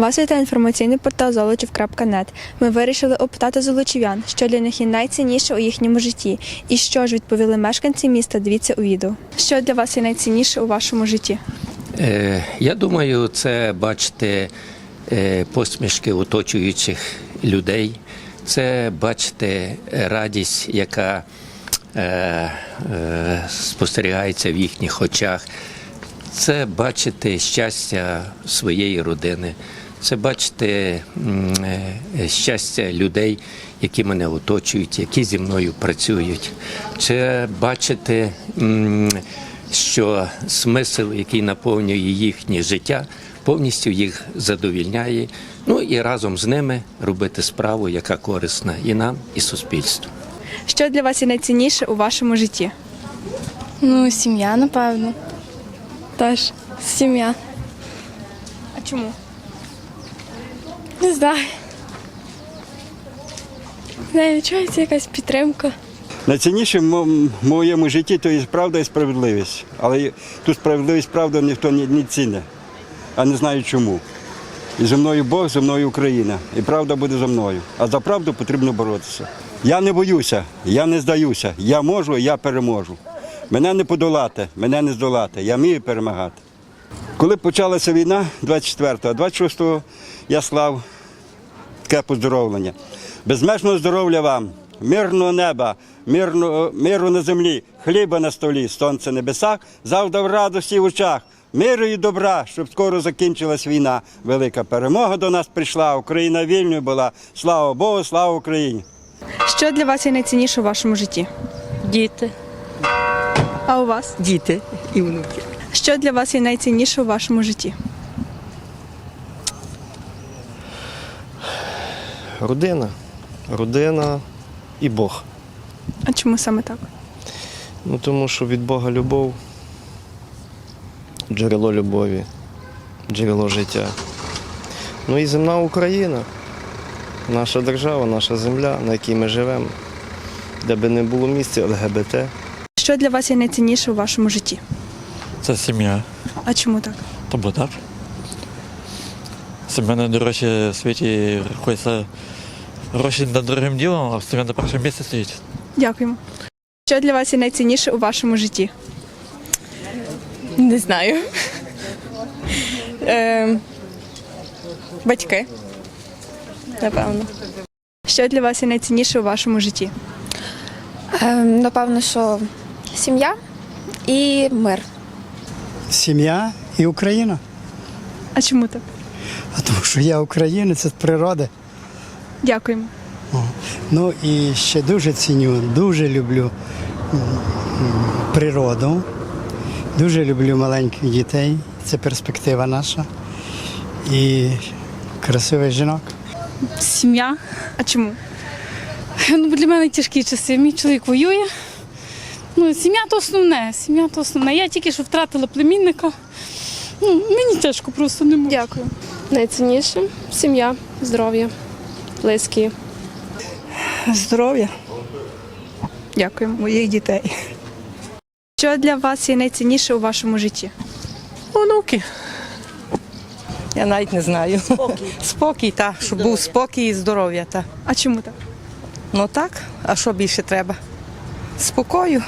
Вас вітає інформаційний портал золочів.нет. Ми вирішили опитати золочів'ян, що для них є найцінніше у їхньому житті, і що ж відповіли мешканці міста. Дивіться у відео. Що для вас є найцінніше у вашому житті? Е, Я думаю, це бачити е, посмішки оточуючих людей, це бачити радість, яка е, е, спостерігається в їхніх очах, це бачити щастя своєї родини, це бачити е, щастя людей, які мене оточують, які зі мною працюють, це бачити. що смисл, який наповнює їхнє життя, повністю їх задовільняє. Ну і разом з ними робити справу, яка корисна і нам, і суспільству. Що для вас є найцінніше у вашому житті? Ну, сім'я, напевно. Теж сім'я. А чому? Не знаю. Не відчувається якась підтримка. Найцінніше в моєму житті то є правда і справедливість. Але ту справедливість, правду ніхто не, не цінить, а не знаю чому. І зі мною Бог, зі мною Україна. І правда буде за мною. А за правду потрібно боротися. Я не боюся, я не здаюся. Я можу, я переможу. Мене не подолати, мене не здолати. Я вмію перемагати. Коли почалася війна 24-го, а 26-го я слав таке поздоровлення. Безмежного здоров'я вам, мирного неба, мирно, миру на землі, хліба на столі, сонце на небесах, завдав радості в очах, миру і добра, щоб скоро закінчилась війна. Велика перемога до нас прийшла, Україна вільною була. Слава Богу, слава Україні! Що для вас є найцінніше у вашому житті? Діти, А у вас? діти і внуки. Що для вас є найцінніше у вашому житті? Родина. Родина і Бог. А чому саме так? Ну тому що від Бога любов, джерело любові, джерело життя. Ну і земна Україна, наша держава, наша земля, на якій ми живемо, де би не було місця ЛГБТ. Що для вас є найцінніше у вашому житті? Це сім'я. А чому так? Тобто так. Сім'я найдорожче в світі рахується гроші над дорогим ділом, а сім'я на першому місці стоїть. Дякуємо. Що для вас є найцінніше у вашому житті? Не знаю. Е, батьки. Напевно. Що для вас є найцінніше у вашому житті? Ем, Напевно, що сім'я і мир. Сім'я і Україна. А чому так? А тому що я українець, це з природи. Дякуємо. Ну і ще дуже ціню, дуже люблю природу, дуже люблю маленьких дітей. Це перспектива наша. І красивих жінок. Сім'я. А чому? Ну, для мене тяжкі часи. Мій чоловік воює. Ну, сім'я то основне. Сім'я то основне. Я тільки що втратила племінника. Ну, мені тяжко просто не можу. Дякую. Найцінніше сім'я, здоров'я, близькі. Здоров'я Дякуємо. моїх дітей. Що для вас є найцінніше у вашому житті? Онуки. Я навіть не знаю. Спокій. Спокій, так. Щоб був спокій і здоров'я. Та. А чому так? Ну так, а що більше треба? Спокою.